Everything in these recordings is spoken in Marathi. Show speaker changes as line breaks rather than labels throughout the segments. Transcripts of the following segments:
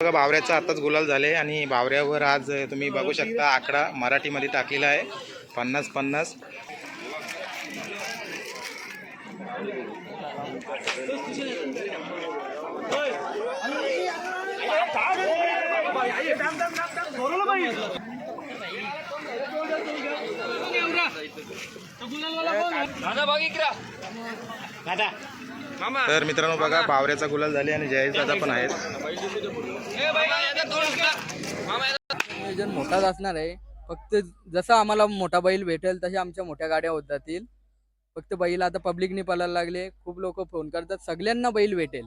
बघा बावऱ्याचा आताच गुलाल झाले आणि बावऱ्यावर आज तुम्ही बघू शकता आकडा मराठीमध्ये टाकलेला आहे. पन्नास पन्नास. तर मित्रांनो बघा बावऱ्याचा गुलाल झाले आणि जयेश दादा पण आहेत.
नियोजन मोठाच असणार आहे. फक्त जसं आम्हाला मोठा बैल भेटेल तशा आमच्या मोठ्या गाड्या होत जातील. फक्त बैल आता पब्लिकने पळायला लागले. खूप लोक फोन करतात सगळ्यांना बैल भेटेल.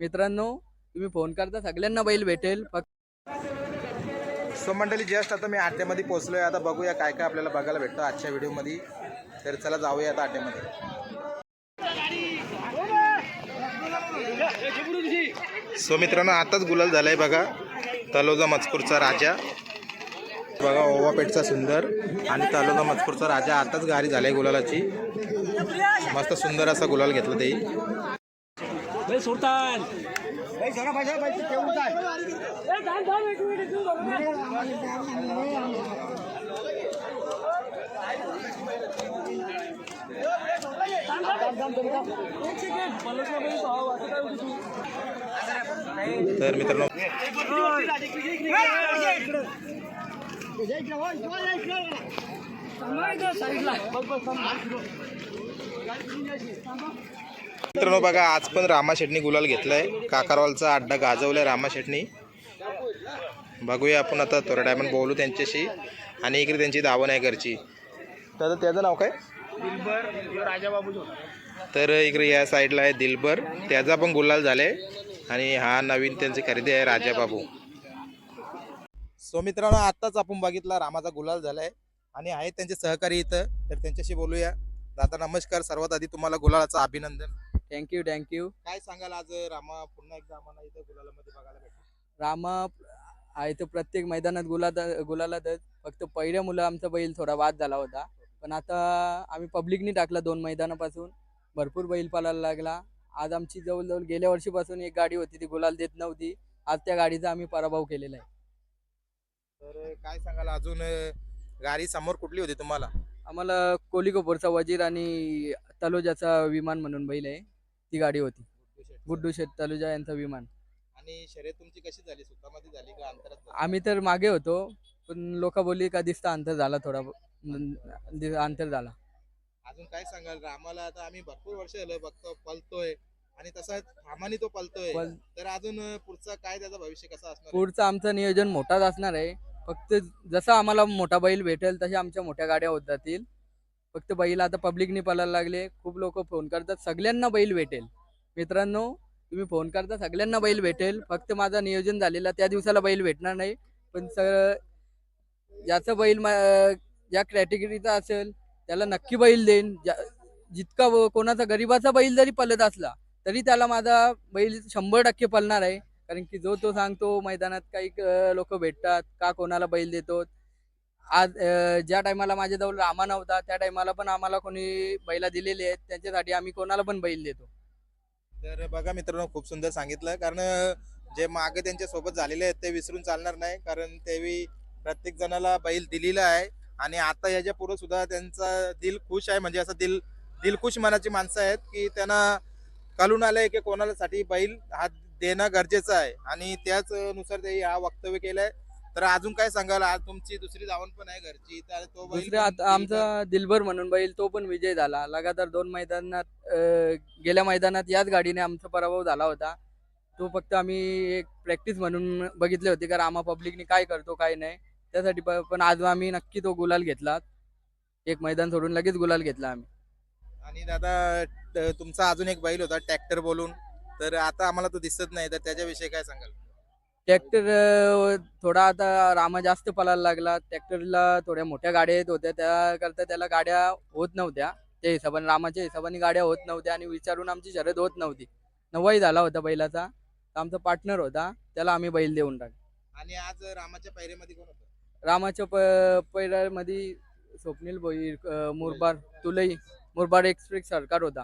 मित्रांनो तुम्ही फोन करता सगळ्यांना बैल भेटेल. फक्त
सो मंडळी जस्ट आता मी आट्यामध्ये पोहोचलोय. आता बघूया काय काय आपल्याला बघायला भेटतं आजच्या व्हिडिओमध्ये तर चला जाऊया आता आट्यामध्ये. सो मित्रांनो आताच गुलाल झालाय बघा. तलोजा मजकूरचा राजा. बघा ओवापेठचा सुंदर आणि तलोजा मजकूरचा राजा आताच गाडी झालाय गुलालाची. मस्त सुंदर असा गुलाल घेतला ते? तर मित्रांनो मित्रांनो बघा आज पण रामा शेटणी गुलाल घेतलाय. काकारवालचा अड्डा गाजवलाय रामा शेटणी. बघूया आपण आता थोड्या टायमात बोलू त्यांच्याशी. आणि इकडे त्यांची दावण आहे घरची. तर त्याचं नाव काय? तर इकडे या साईडला आहे दिलबर. त्याचा पण गुलाल झालाय आणि हा नवीन त्यांची खरेदी आहे राजाबाबू सो मित्रांनो आत्ताच आपण बघितला रामाचा गुलाल झालाय आणि आहेत त्यांचे सहकारी इथं. तर त्यांच्याशी बोलूया. दादा नमस्कार. सर्वात आधी तुम्हाला गुलालाचं अभिनंदन.
थँक्यू थँक्यू
काय सांगाल आज रामा पुन्हा एकदा आम्हाला इथं गुलालामध्ये बघायला भेटलं?
रामा आहे तो प्रत्येक मैदानात गुलाल गुलालातच. फक्त पहिल्या मुलं आमचा बैल थोडा वाद झाला होता. पण आता आम्ही पब्लिकनी टाकला दोन मैदानापासून. भरपूर बैल पालायला लागला. आज आमची जवळजवळ गेल्या वर्षीपासून एक गाडी होती ती गुलाल देत नव्हती. आज त्या गाडीचा आम्ही पराभव केलेला आहे.
तर काय सांगाल? अजून गाडी समोर कुठली होती तुम्हाला?
आम्हाला कोलिकोपूरचा वजीर आणि तलोजाचा विमान म्हणून बैल आहे. ती गाडी होती. गुड्डू शेठ तलोजा यांचा विमान.
आणि शर्यत तुमची कशी झाली? सुतामध्ये झाली का अंतरात?
आम्ही तर मागे होतो. पण लोक बोलली का दिसता अंतर झाला थोडा दि- अंतर झाला.
अजून काय सांगाल? रामाला आता आम्ही भरपूर वर्ष झालं बघतो पलतोय आणि तसा थामानी तो पलतोय
पण
तर अजून पुढचा काय त्याचं भविष्य कसं असणार आहे?
पुढचं आमचं नियोजन मोठाच असणार आहे. फक्त जसं आम्हाला मोठा बैल भेटेल तशा आमच्या मोठ्या गाड्या होत जातील. फक्त बैल आता पब्लिकनी पळायला लागले. खूप लोक फोन करतात सगळ्यांना बैल भेटेल. मित्रांनो तुम्ही फोन करता सगळ्यांना बैल भेटेल. फक्त माझं नियोजन झालेलं त्या दिवसाला बैल भेटणार नाही. पण स ज्याचं बैल ज्या कॅटेगरीचा असेल त्याला नक्की बैल देईन. ज्या- जितका कोणाचा गरीबाचा बैल जरी पलत असला तरी त्याला माझा बैल शंभर टक्के पलणार आहे. कारण की जो तो सांगतो मैदानात काही लोक भेटतात का कोणाला बैल देतो? आज ज्या टायमाला माझ्याजवळ रामा नव्हता त्या टायमाला पण आम्हाला कोणी बैला दिलेले आहेत. त्यांच्यासाठी आम्ही कोणाला पण बैल देतो.
तर बघा मित्रांनो खूप सुंदर सांगितलं. कारण जे मागे त्यांच्यासोबत झालेले आहेत ते विसरून चालणार नाही. कारण तेवी प्रत्येक जणाला बैल दिलेला आहे. आणि आता याच्यापुढे सुद्धा त्यांचा दिल खुश आहे. म्हणजे असं दिल दिलखुश मनाची माणसं आहेत की त्यांना कळून आलंय की कोणाला साठी बैल हा देणं गरजेचं आहे. आणि त्याच नुसार ते हा वक्तव्य केलंय तर अजून काय सांगाल? आज तुमची दुसरी धावण पण आहे घरची. तर तो बैल
आमचा दिलबर म्हणून बैल तो पण विजय झाला. लगातार दोन मैदानात गेल्या मैदानात याच गाडीने आमचा पराभव झाला होता. तो फक्त आम्ही एक प्रॅक्टिस म्हणून बघितले होते. का रामा पब्लिकने काय करतो काय नाही. त्यासाठी प- पण आज आम्ही नक्की तो गुलाल घेतला. एक मैदान सोडून लगेच गुलाल घेतला आम्ही.
आणि दादा त- तुमचा अजून एक बैल होता ट्रॅक्टर बोलून. तर आता आम्हाला तो दिसत नाही तर त्याच्याविषयी काय सांगाल?
ट्रॅक्टर थोडा आता रामा जास्त पळायला लागला. ट्रॅक्टरला थोड्या मोठ्या गाड्या येत होत्या. त्याकरता त्याला गाड्या होत नव्हत्या. त्या हिशोबाने रामाच्या हिशोबाने गाड्या होत नव्हत्या आणि विचारून आमची शर्यत होत नव्हती. नवाई झाला होता बैलाचा. आमचा पार्टनर होता. त्याला आम्ही बैल देऊन टाकला.
आणि आज रामाच्या पायऱ्यामध्ये कोण होतं?
रामाच्या प पैरामध्ये स्वप्नील भोईर मुरबाड तुलई मुरबाड एक्सप्रेस सरकार होता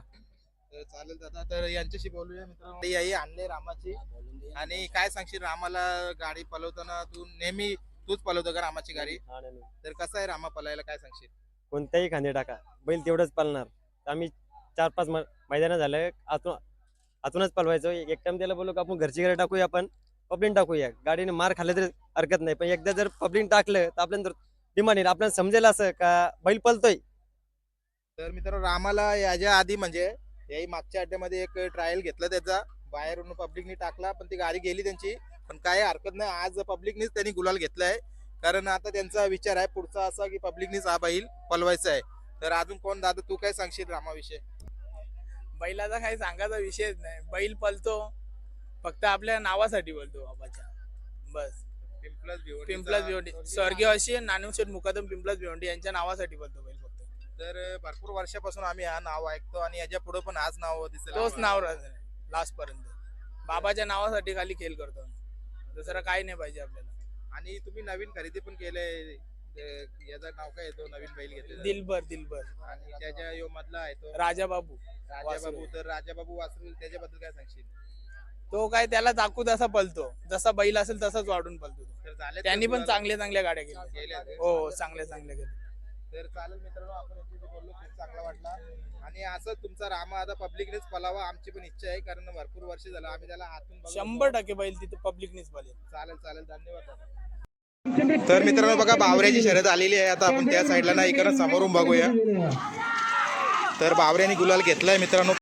तर चालेल दादा तर यांच्याशी बोलूया मित्रांनो. याही आणले रामाची. आणि काय सांगशील रामाला गाडी पलवताना तू नेहमी तूच पलवतो का रामाची गाडी. तर कसं आहे रामा पलायला काय सांगशील?
कोणत्याही खांदे टाका. बैल तेवढंच पालणार. आम्ही चार पाच मैदान झालं. आतून आतूनच पलवायचो. एक टाइम त्याला बोललो का आपण घरची गाडी टाकूया आपण. पब्लिक टाकूया. गाडीने मार खाल्लं तरी हरकत नाही. पण एकदा जर पब्लिक टाकलं तर आपल्याला डिमांड येईल. आपल्याला समजेल असं का बैल पलतोय
तर मित्रांनो रामाला याच्या आधी म्हणजे याही मागच्या अड्ड्यामध्ये एक ट्रायल घेतला त्याचा. बाहेरून पब्लिकनी टाकला पण ती गाडी गेली त्यांची. पण काय हरकत नाही. आज पब्लिकनीच त्यांनी गुलाल घेतलाय कारण आता त्यांचा विचार आहे पुढचा असा की पब्लिकनीच हा बैल पलवायचा आहे. तर अजून कोण? दादा तू काय सांगशील रामाविषयी
बैलाचा काही सांगायचा विषयच नाही. बैल पलतो. फक्त आपल्या नावासाठी बोलतो बाबाच्या. बस.
पिंपलाच
भिवंडी स्वर्गीय अशी नानवशेठ मुकादम पिंपलाच भिवंडी यांच्या नावासाठी बोलतो बैल फक्त.
तर भरपूर वर्षापासून आम्ही हा नाव ऐकतो आणि याच्यापुढे पण हाच नाव दिसेल
तोच. नाव लास्ट पर्यंत बाबाच्या नावासाठी खाली खेळ करतो आम्ही. दुसरं काही नाही पाहिजे आपल्याला.
आणि तुम्ही नवीन खरेदी पण केलंय याचं नाव काय येतो नवीन बैल घेतले
दिलबर दिलबर.
आणि त्याच्या यो मधला आहे तो?
राजा बाबू
राजाबाबू तर राजाबाबू वासरू त्याच्याबद्दल काय सांगशील?
तो काय त्याला दाखवू तसा पलतो. जसा बैल असेल तसाच वाढून पलतो
झाले
त्यांनी पण चांगल्या चांगल्या गाड्या केल्या.
केले
हो चांगल्या चांगल्या केल्या.
तर चालेल मित्रांनो आपण याच्याशी बोललो खूप चांगला वाटला. आणि असं तुमचा रामा आता पब्लिकनेच पलावा आमची पण इच्छा आहे कारण भरपूर वर्ष झालं आम्ही त्याला हातून बघत
शंभर टक्के बैल तिथे पब्लिकनेच पलेल
चालेल चालेल धन्यवाद दादा. तर मित्रांनो बघा बावऱ्याची शर्यत आलेली आहे. आता आपण त्या साईडला ना इकडं समोरून बघूया. तर बावऱ्याने गुलाल घेतलाय मित्रांनो.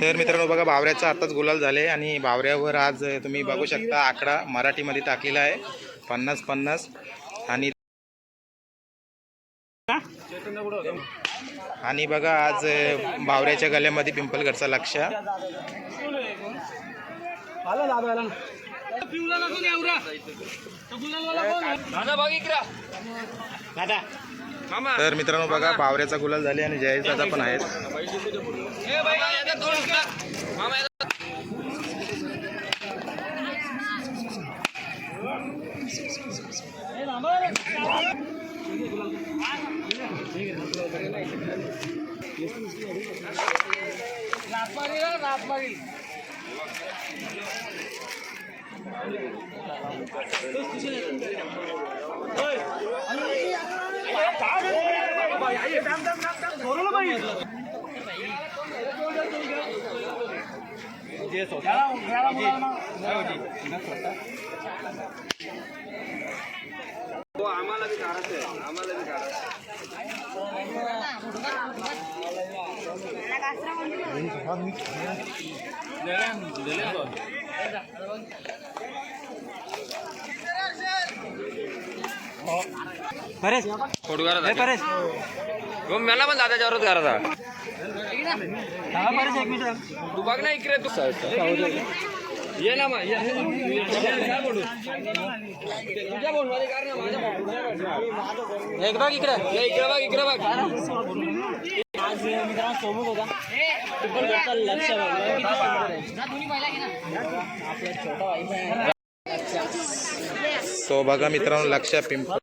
तर मित्रांनो बघा बावऱ्याचा आताच गुलाल झाले आणि बावऱ्यावर आज तुम्ही बघू शकता आकडा मराठीमध्ये टाकलेला आहे. पन्नास पन्नास. आणि आणि बघा आज बावऱ्याच्या गल्यामध्ये पिंपलगडचा लक्ष. तर मित्रांनो बघा बावऱ्याचा गुलाल झाले आणि जयेश दादा पण आहेत.
રાપરી રાપરી ભાઈ मला पण दादाच्या वरच करायचा तू बघ ना इकडे तू ये ना मग ये. तुझ्या बोलू. तुझ्या बोलू मध्ये कर ना माझ्या बोलू.
एक बघ इकडे
ये इकडे बघ इकडे बघ
तो बघा मित्रांनो लक्ष पिंपल